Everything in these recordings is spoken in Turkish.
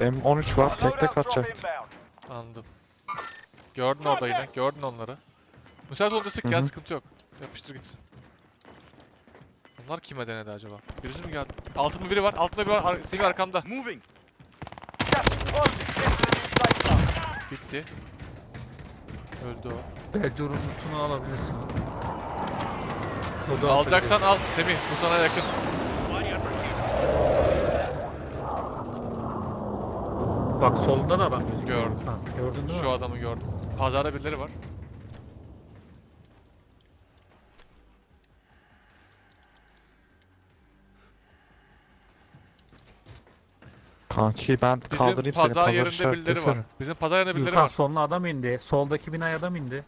M13 var. Tek tek inbound. Anladım. Gördün orada yine. Gördün onları. Müsait olunca sık ya hı. sıkıntı yok. Yapıştır gitsin. Bunlar kime denedi acaba? Birisi mi geldi? Altında biri var. Altında biri var. Ar Semih arkamda. Moving. Bitti. Öldü o. Bence onun lootunu alabilirsin. O da Alacaksan al Semih. Bu sana yakın. Bak solda da adam gözüküyor. Gördüm. Ha, gördün değil Şu mi? adamı gördüm. Pazarda birileri var. Kanki ben Bizim kaldırayım seni. pazar Pazar yerinde birileri var. işaretlesene. Bizim pazar yerinde birileri Gürkan var. soluna adam indi. Soldaki binaya adam indi.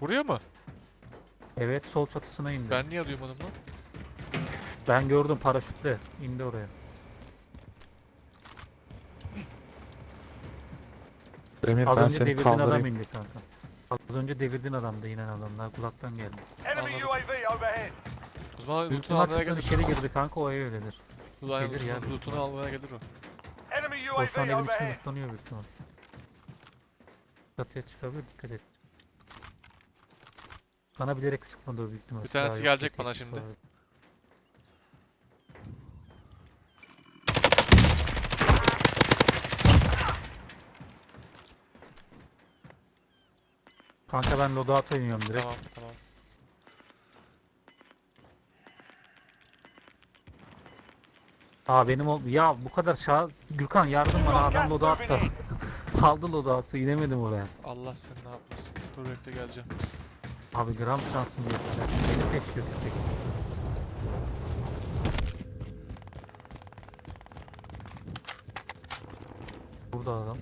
Buraya mı? Evet sol çatısına indi. Ben, Ben niye duymadım lan? gördüm paraşütle indi oraya. Emir Az ben önce seni devirdiğin adam kaldırayım. indi kanka. Az önce devirdiğin adamdı yine adamlar kulaktan geldi. Enemy. UAV overhead. O zaman lootunu almaya çıktın gelir. içeri girdi kanka o ev öyledir. Lootunu- gelir ya. Lootunu almaya gelir o. Enemy O şu an UAV evin içinde overhead. lootlanıyor büyük ihtimal. Çatıya çıkabilir dikkat et. Bana bilerek sıkmadı o büyük ihtimal. Bir tanesi Silahı yok, gelecek bana şimdi. var. Kanka ben loadout'a iniyorum direkt. Tamam tamam. Aa benim o ya bu kadar şah Gürkan yardım bana adam loadout'ta. Kaldı loadout'ta inemedim oraya. Allah seni ne yapmasın. Dur bekle geleceğim. Abi gram şansım yok. Beni peşiyor köpek. Burada adam.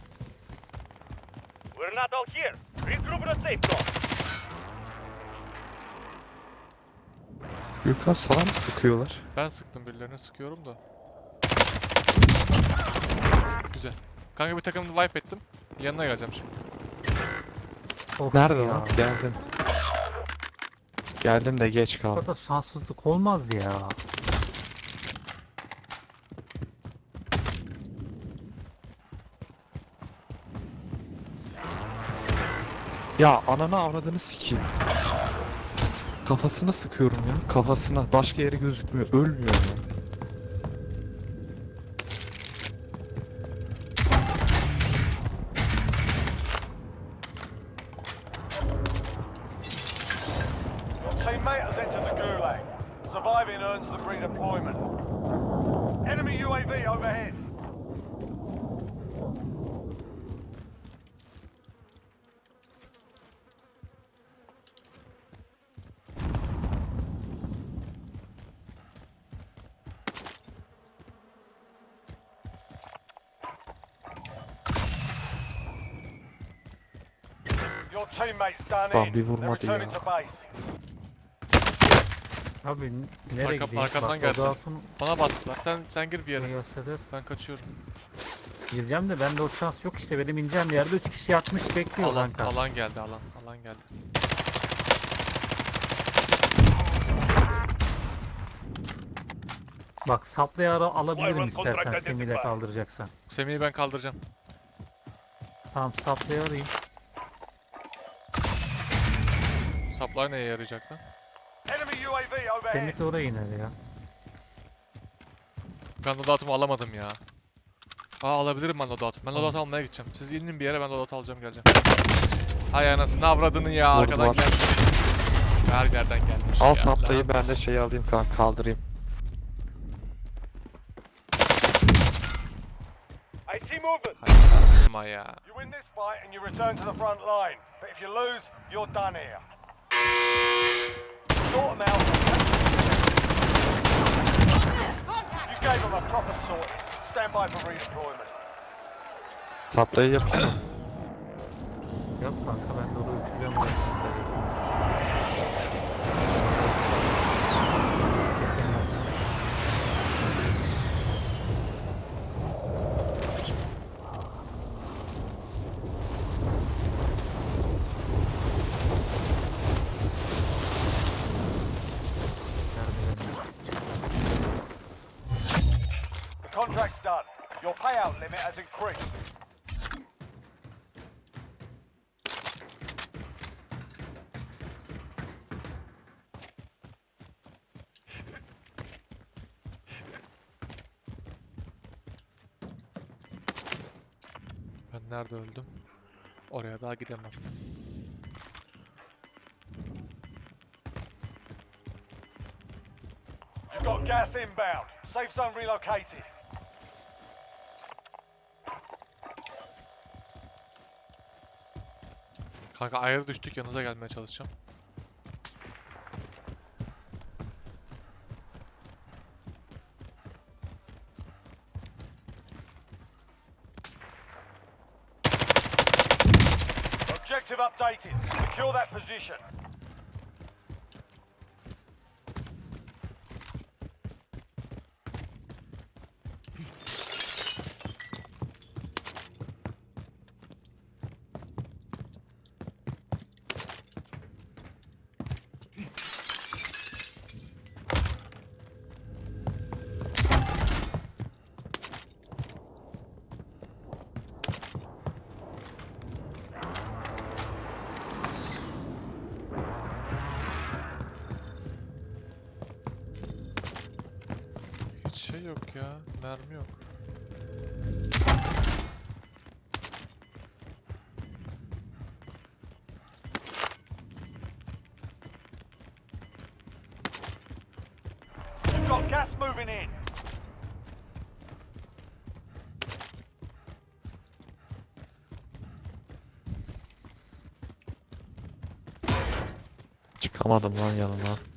We're not all here. Regroup in a safe zone. Gürkan sana mı sıkıyorlar? Ben sıktım birilerine sıkıyorum da. Güzel. Kanka bir takımını wipe ettim. Yanına geleceğim şimdi. Nerede ya. lan? Geldim. Geldim de geç kaldım. kadar şanssızlık olmaz ya. Ya ananı avradını sikeyim. Kafasına sıkıyorum ya. Kafasına. Başka yeri gözükmüyor. Ölmüyor ya. Surviving earns them redeployment. Enemy UAV overhead. Your teammate's done Lan bir vurmadı ya. Abi nereye Arka- gideyim? geldi. loadout'un Bana bastılar. Sen sen gir bir yere. gösterir? Ben kaçıyorum. Gireceğim de bende o şans yok işte. Benim ineceğim yerde 3 kişi yatmış bekliyor Alan, kanka. alan geldi alan. Alan geldi. Bak saplayağı alabilirim Wyvern istersen contract Semih'le identified. kaldıracaksan. Semih'i ben kaldıracağım. Tamam saplayağı arayayım. Saplar neye yarayacak lan? Enemy UAV overhead. Semih de oraya iner ya. Ben loadout'umu alamadım ya. Aa alabilirim ben loadout. Ben loadout almaya gideceğim. Siz inin bir yere ben loadout alacağım geleceğim. Hay anasını avradını ya arkadan Vurdular. gelmiş. Her yerden gelmiş Al ya. saplayı lanet ben de şeyi alayım kanka kaldırayım. Movement. Hay anasıma ya. You win this fight and you return to the front line. But if you lose, you're done here. Sort 'em out. You gave them a proper sorting. Stand by for redeployment. Saplayı yapayım. Yok kanka ben de oraya uçacağım. Limit has increased. Ben nerede öldüm? Oraya daha gidemem. You've got gas inbound. Safe zone relocated. Kanka ayrı düştük yanınıza gelmeye çalışacağım. Objective updated. Secure that position. Hiç şey yok ya. Mermi yok. Got gas moving in. Çıkamadım lan yanına.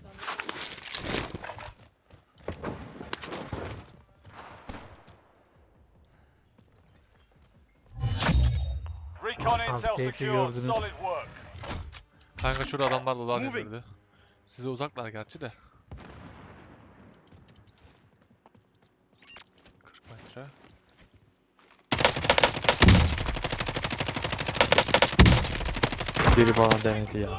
Recon intel keyfi secured. gördünüz. Solid work. Kanka şurada adamlar loadout indirdi. Size uzaklar gerçi de. 40 metre. Biri bana denedi ya.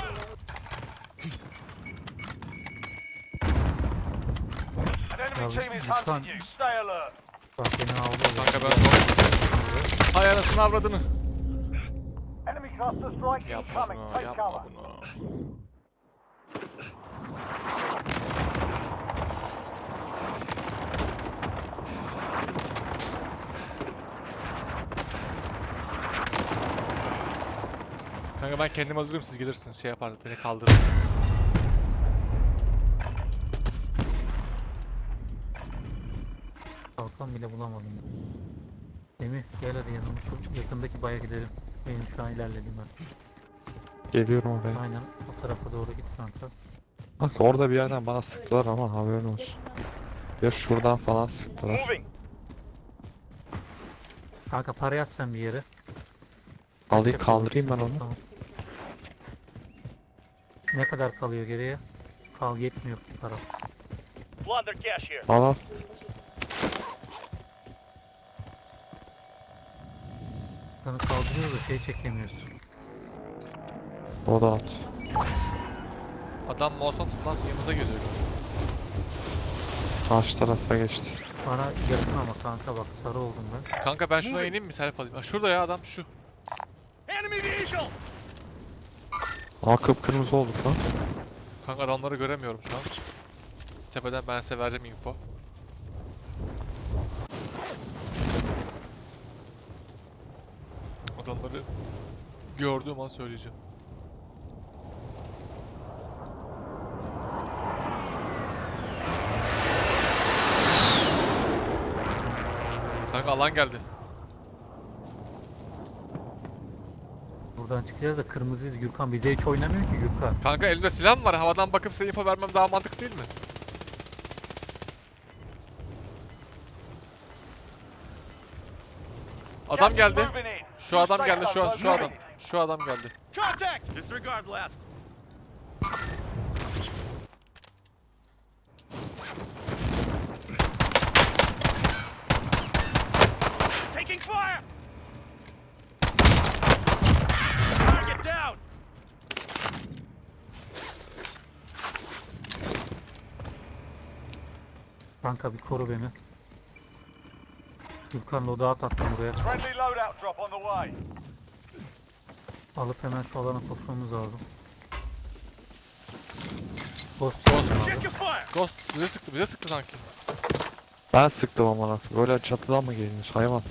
An enemy Abi, team is lütfen. hunting you. Stay alert. Bak beni aldı. Kanka ben. Hay anasını avradını. Cluster strike Yapma incoming. bunu, Take yapma cover. bunu. Kanka ben kendim öldürürüm siz gelirsiniz şey yaparsınız beni kaldırırsınız. Kalkan bile bulamadım. Semih gel hadi yanıma şu yakındaki baya gidelim. Benim şu an ilerlediğim ben. Geliyorum oraya. Aynen o tarafa doğru git kanka. Bak orada bir yerden bana sıktılar ama haberin olsun. Ya şuradan falan sıktılar. Moving. Kanka parayı at sen bir yere. Alayım kaldırayım ben onu. Tamam. Ne kadar kalıyor geriye? Kal yetmiyor para. Blunder gas here. Al al. Sana kaldırıyor da şey çekemiyorsun. O da at. Adam mouse'dan tutmaz yanınıza geziyor. Karşı tarafa geçti. Bana yakın ama kanka bak sarı oldum ben. Kanka ben şuna ineyim mi selfie alayım? Ha, şurada ya adam şu. Enemy visual. Aa kıpkırmızı olduk lan. Kanka adamları göremiyorum şu an. Tepeden ben size vereceğim info. Adamları gördüğüm an söyleyeceğim. Kanka alan geldi. Buradan çıkacağız da kırmızıyız Gürkan. Bize hiç oynamıyor ki Gürkan. Kanka elimde silah mı var? Havadan bakıp size info vermem daha mantıklı değil mi? Adam geldi. Şu adam geldi. Şu zone şu adam. Şu adam geldi. Contact. Disregard blast. Taking fire. Target down. Kanka bir koru beni. Gürkan loadout attım buraya. Friendly loadout drop on the way. Alıp hemen şu alana koşmamız lazım. Ghost Ghost. Check your fire. Ghost bize sıktı bize sıktı sanki. Ben sıktım aman Böyle çatıdan mı gelinir hayvan?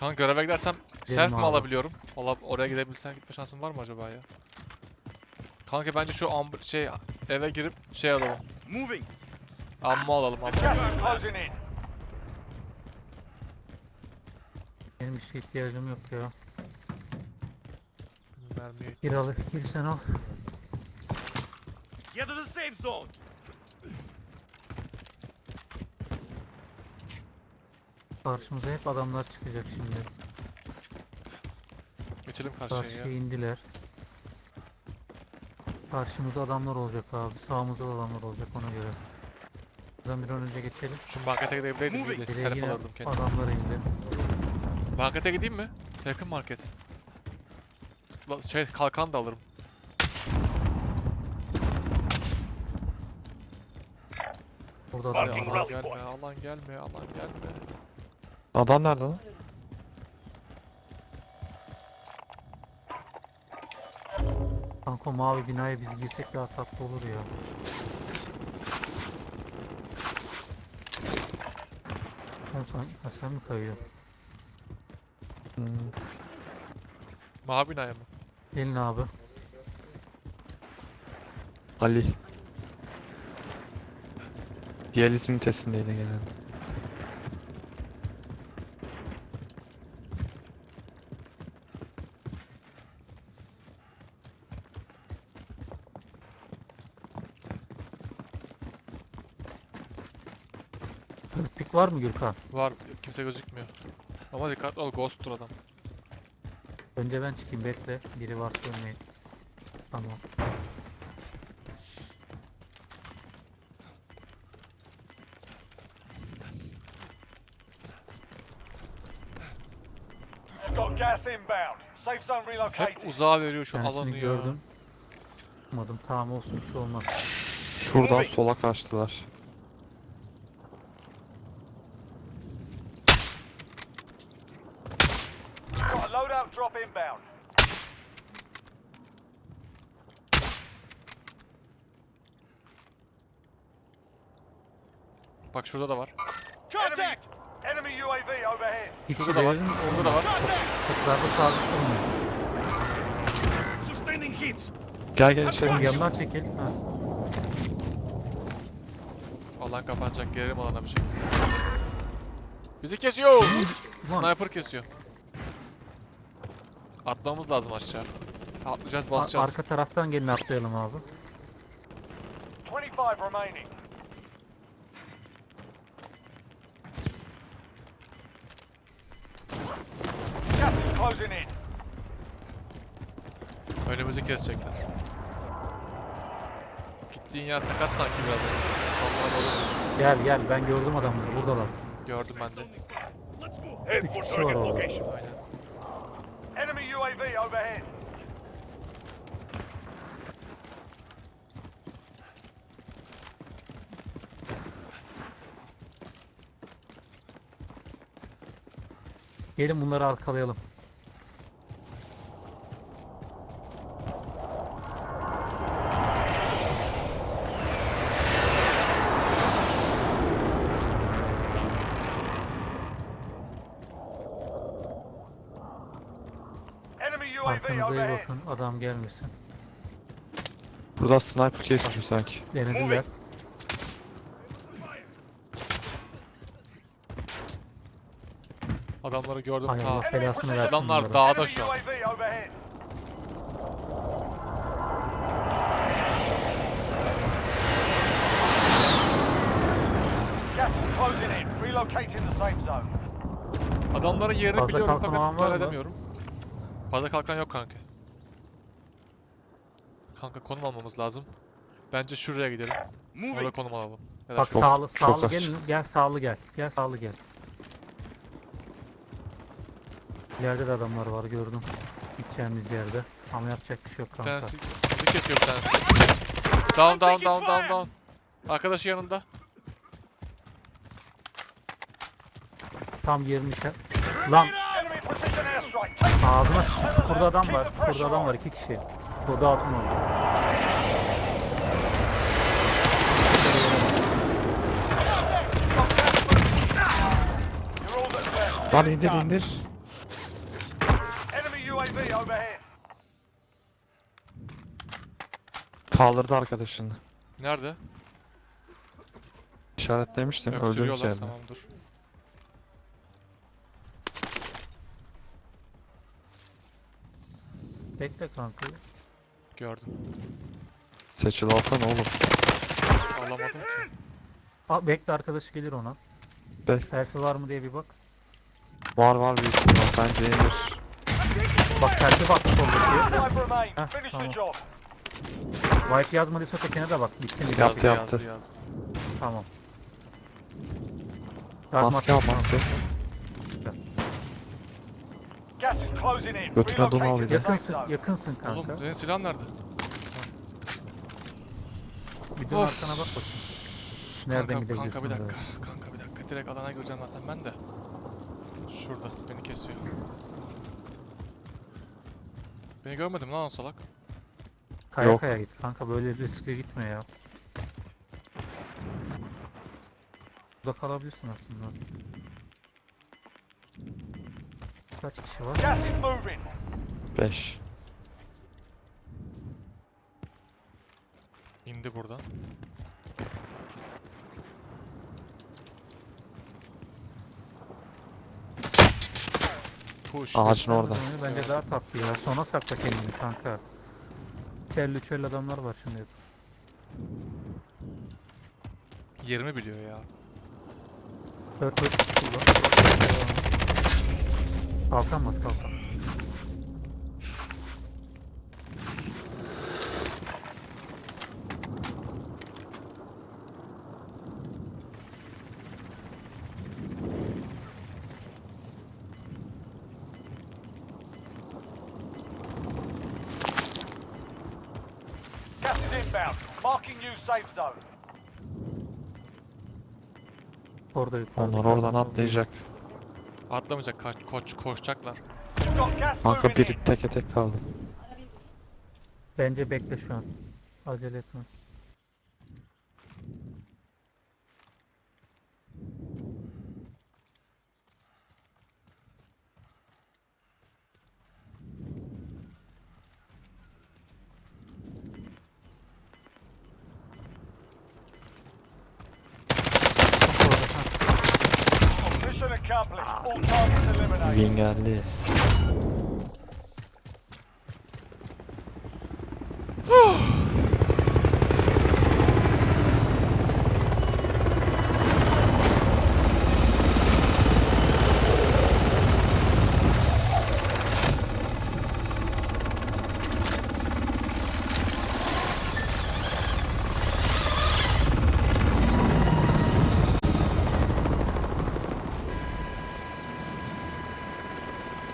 Kanka göreve gidersem self mi abi. alabiliyorum? Ola, oraya gidebilsen gitme şansın var mı acaba ya? Kanka bence şu amb- şey eve girip şey alalım. Moving. Ammo alalım ammo. İs closing in. Benim bir şeye ihtiyacım yok ya. Mermiye Gir al, gir sen al. Get to the safe zone. Karşımıza hep adamlar çıkacak şimdi. Geçelim karşıya Karşıya ya. indiler. Karşımızda adamlar olacak abi. Sağımızda da adamlar olacak ona göre. Buradan bir an önce geçelim. Şu markete gidebilirdim. Bir de yine alırdım kendime. adamlar indi. Markete gideyim mi? Yakın market. La- Şey kalkan da alırım. Burada var. gelme, alan gelme, alan gelme. Adam nerede lan? Kanka mavi binaya biz girsek daha tatlı olur ya. Oğlum sen, ha sen mi kayıyorsun? Hmm. Mavi binaya mı? Gelin abi. Ali. Diyaliz ünitesindeydi gelen. Pik var mı Gürkan? Var, kimse gözükmüyor. Ama dikkatli ol, ghost'tur adam. Önce ben çıkayım bekle. Biri varsa ölmeyin. Tamam. Got gas inbound. Safe zone Hep uzağa veriyor şu Kendisini alanı ya. gördüm. Çıkmadım. Tamam olsun bir şey olmaz. Şuradan sola kaçtılar. Got a loadout drop inbound. Bak şurada da var. Contact. Enemy UAV overhead. Şurada da var. Şurada da var. Çatılarda sabit durmuyor. Sustaining hits. Gel gel içeri. Oğlum yanından çekil. Ha. Alan kapanacak, gelelim alana bir şey. Bizi kesiyor! Ulan Sniper kesiyor. Atlamamız lazım aşağı. Atlayacağız, ar- basacağız. arka taraftan gelin atlayalım abi. 25 remaining. Closing in. Önümüzü kesecekler. Gittiğin yer sakat sanki biraz. Gel gel ben gördüm adamları buradalar. gördüm ben de. Üç kişi var orada. Aynen. Enemy UAV overhead. Gelin bunları arkalayalım. Enemy UAV Arkanıza iyi bakın adam gelmesin. Burada sniper kesiyor sanki. Denediler. Adamları gördüm. Ta. Allah belasını versin Adamlar bunlara. dağda şu an. Adamların yerini Fazla biliyorum kalkan fakat olan var müdahale mı? edemiyorum. Fazla kalkan yok kanka. Kanka konum almamız lazım. Bence şuraya gidelim. Orada konum alalım. Ya da Bak şu- sağlı çok sağlı aç. gelin. Gel sağlı gel. Gel sağlı gel. İleride de adamlar var gördüm. Gideceğimiz yerde. Ama yapacak bir şey yok bir kanka. tanesi bizi kesiyor bir tanesi. Down down down down down. Arkadaşı yanında. Tam yerini. Lan ağzına sıçtı. Çukurda adam var. Çukurda adam var iki kişi. Burada altın oldu. Lan indir indir. Kaldırdı arkadaşını. Nerede? İşaretlemiştim. Öldürmüş Öksürüyorlar. Tamam dur. Bekle kanka. Gördüm. Seçil alsana oğlum. Alamadım ki. Aa, bekle arkadaşı gelir ona. Bek. Selfie var mı diye bir bak. Var var büyük ihtimal. Bence indir. Bak selfie bak soldaki. Heh, tamam. White yazmadıysa ötekine de bak. Bitti mi? Yaptı, Yazdı yaptı. Tamam. Maske al maske. Gas is closing in. Götüne donu al Yakınsın, yakınsın Oğlum kanka. senin silahın nerede? Bir dön Of. arkana bak bakayım. Nereden kanka, gidebiliyorsun? kanka bir dakika. böyle? Kanka bir dakika. Direkt alana gireceğim zaten ben de. Şurada beni kesiyor. Beni görmedin mi lan salak? Kaya Yok. kaya git kanka böyle riske gitme ya. Burada kalabilirsin aslında. Kaç kişi var? Gas is moving. 5. İndi buradan. Push. Ağacın orada. Bence daha tatlı ya. Sona sakla kendini kanka. Kelli çöl adamlar var şimdi. Yerimi biliyor ya. Dört dört kullan. Kalkan bas kalkan. Gas is inbound. Marking new safe zone. Orada yukarıda. Onlar oradan atlayacak. Atlamayacak kaç koç koşacaklar. Kanka biri teke tek kaldı. Bence bekle şu an. Acele etme. Mission accomplished. All targets eliminated. Win geldi.